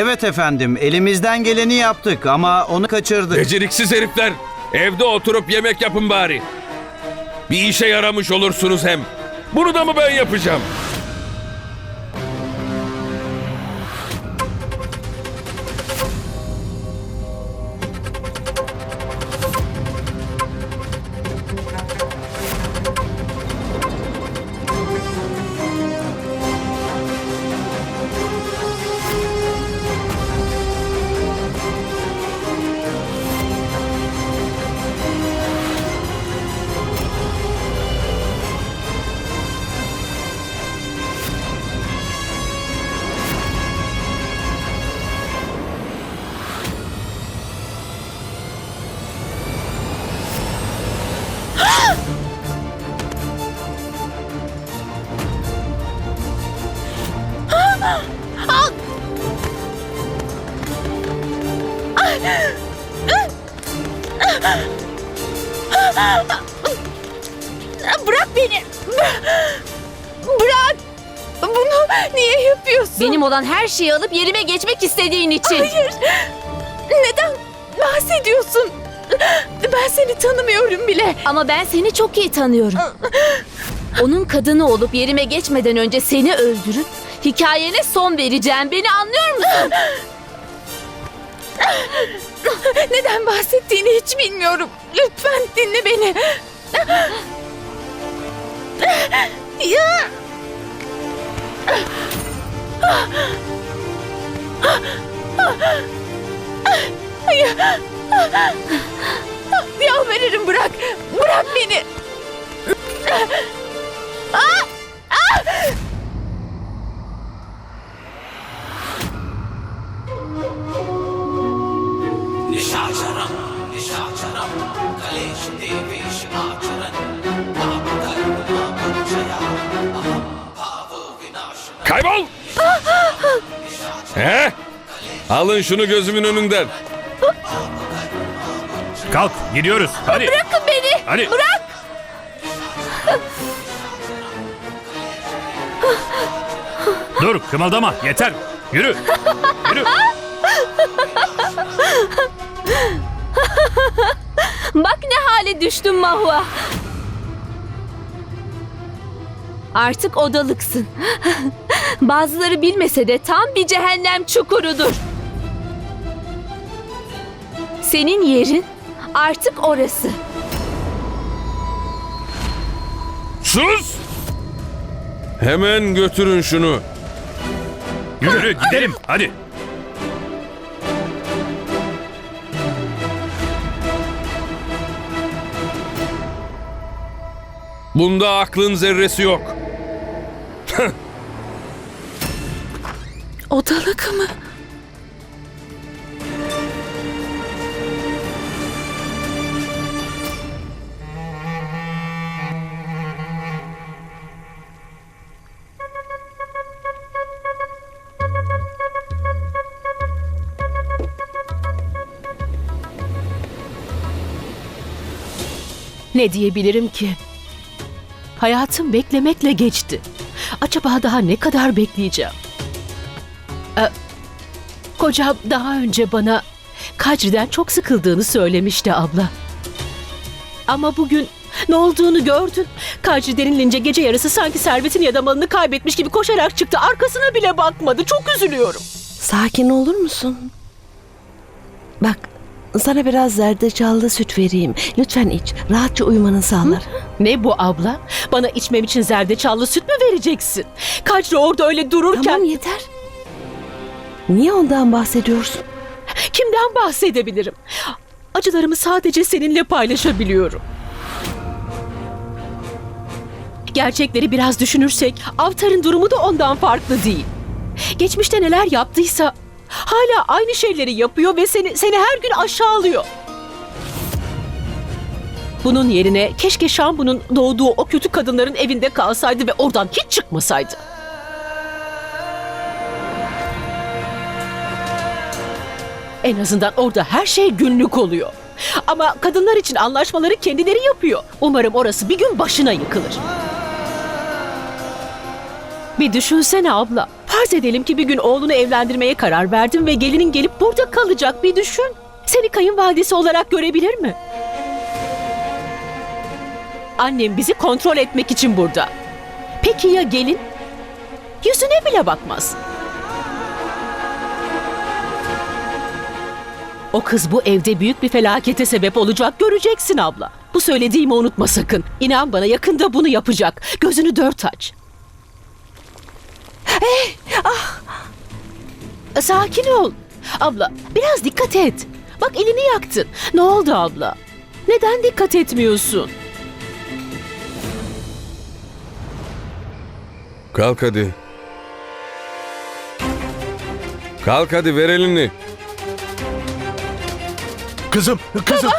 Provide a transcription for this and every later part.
Evet efendim, elimizden geleni yaptık ama onu kaçırdık. Beceriksiz herifler. Evde oturup yemek yapın bari. Bir işe yaramış olursunuz hem. Bunu da mı ben yapacağım? Bırak beni. Bırak. Bunu niye yapıyorsun? Benim olan her şeyi alıp yerime geçmek istediğin için. Hayır. Neden bahsediyorsun? Ben seni tanımıyorum bile. Ama ben seni çok iyi tanıyorum. Onun kadını olup yerime geçmeden önce seni öldürüp hikayene son vereceğim. Beni anlıyor musun? Neden bahsettiğini hiç bilmiyorum. Lütfen dinle beni. Ya. Ya. Yalvarırım bırak. Bırak beni. निशाचरं निशाचरं कलेश देवेश आचरन् पापकर्मजया अहं भावो विनाशनम् Kaybol! He? Alın şunu gözümün önünden. Kalk gidiyoruz. Hadi. Bırakın beni. Hadi. Bırak. Dur kımıldama yeter. Yürü. Yürü. ne hale düştün Mahua. Artık odalıksın. Bazıları bilmese de tam bir cehennem çukurudur. Senin yerin artık orası. Sus! Hemen götürün şunu. Yürü gidelim. Hadi. Bunda aklın zerresi yok. Odalık mı? Ne diyebilirim ki? Hayatım beklemekle geçti. Acaba daha ne kadar bekleyeceğim? Ee, kocam daha önce bana Kacri'den çok sıkıldığını söylemişti abla. Ama bugün ne olduğunu gördün. Kadri denilince gece yarısı sanki servetini ya da malını kaybetmiş gibi koşarak çıktı. Arkasına bile bakmadı. Çok üzülüyorum. Sakin olur musun? Bak, sana biraz zerdeçallı süt vereyim. Lütfen iç. Rahatça uyumanı sağlar. Ne bu abla? Bana içmem için zerdeçallı süt mü vereceksin? Kadri orada öyle dururken... Tamam yeter. Niye ondan bahsediyorsun? Kimden bahsedebilirim? Acılarımı sadece seninle paylaşabiliyorum. Gerçekleri biraz düşünürsek Avtar'ın durumu da ondan farklı değil. Geçmişte neler yaptıysa hala aynı şeyleri yapıyor ve seni seni her gün aşağılıyor. Bunun yerine keşke Şambu'nun doğduğu o kötü kadınların evinde kalsaydı ve oradan hiç çıkmasaydı. En azından orada her şey günlük oluyor. Ama kadınlar için anlaşmaları kendileri yapıyor. Umarım orası bir gün başına yıkılır. Bir düşünsene abla. Farz edelim ki bir gün oğlunu evlendirmeye karar verdin ve gelinin gelip burada kalacak bir düşün. Seni kayınvalidesi olarak görebilir mi? Annem bizi kontrol etmek için burada. Peki ya gelin? Yüzüne bile bakmaz. O kız bu evde büyük bir felakete sebep olacak göreceksin abla. Bu söylediğimi unutma sakın. İnan bana yakında bunu yapacak. Gözünü dört aç. Hey, ah. Sakin ol. Abla biraz dikkat et. Bak elini yaktın. Ne oldu abla? Neden dikkat etmiyorsun? Kalk hadi. Kalk hadi ver elini. Kızım, kızım.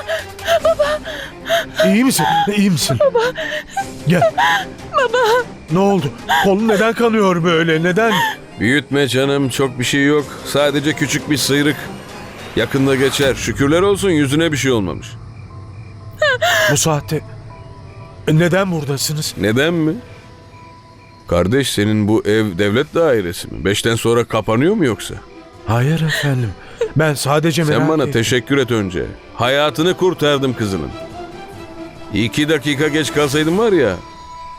Baba. İyi misin? İyi misin? Baba. Gel. Baba. Ne oldu? Kolun neden kanıyor böyle? Neden? Büyütme canım çok bir şey yok. Sadece küçük bir sıyrık. Yakında geçer. Şükürler olsun yüzüne bir şey olmamış. Bu saatte neden buradasınız? Neden mi? Kardeş senin bu ev devlet dairesi mi? Beşten sonra kapanıyor mu yoksa? Hayır efendim. Ben sadece merak Sen bana ettim. teşekkür et önce. Hayatını kurtardım kızının. İki dakika geç kalsaydın var ya,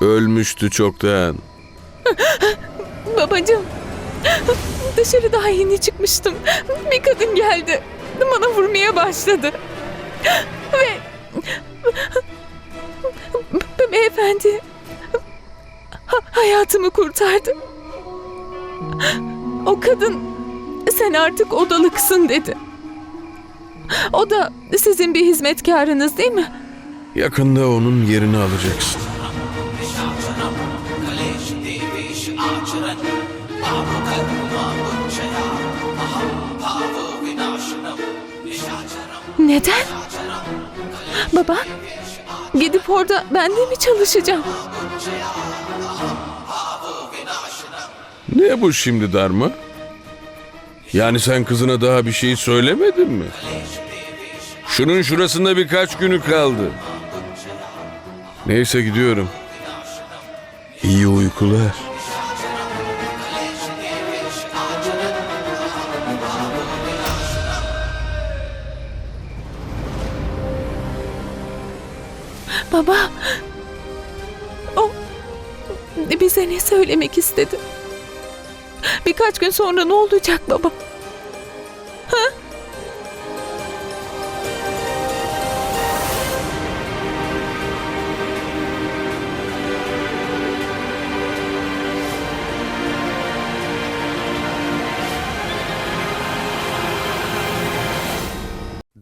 ölmüştü çoktan. Babacığım. Dışarı daha yeni çıkmıştım. Bir kadın geldi. Bana vurmaya başladı. Ve... Beyefendi ha, hayatımı kurtardın. O kadın sen artık odalıksın dedi. O da sizin bir hizmetkarınız değil mi? Yakında onun yerini alacaksın. Neden? Baba, gidip orada ben de mi çalışacağım? Ne bu şimdi Darma? Yani sen kızına daha bir şey söylemedin mi? Şunun şurasında birkaç günü kaldı. Neyse gidiyorum. İyi uykular. Baba, bize ne söylemek istedi? Birkaç gün sonra ne olacak baba?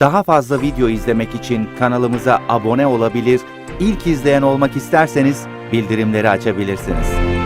Daha fazla video izlemek için kanalımıza abone olabilir, ilk izleyen olmak isterseniz bildirimleri açabilirsiniz.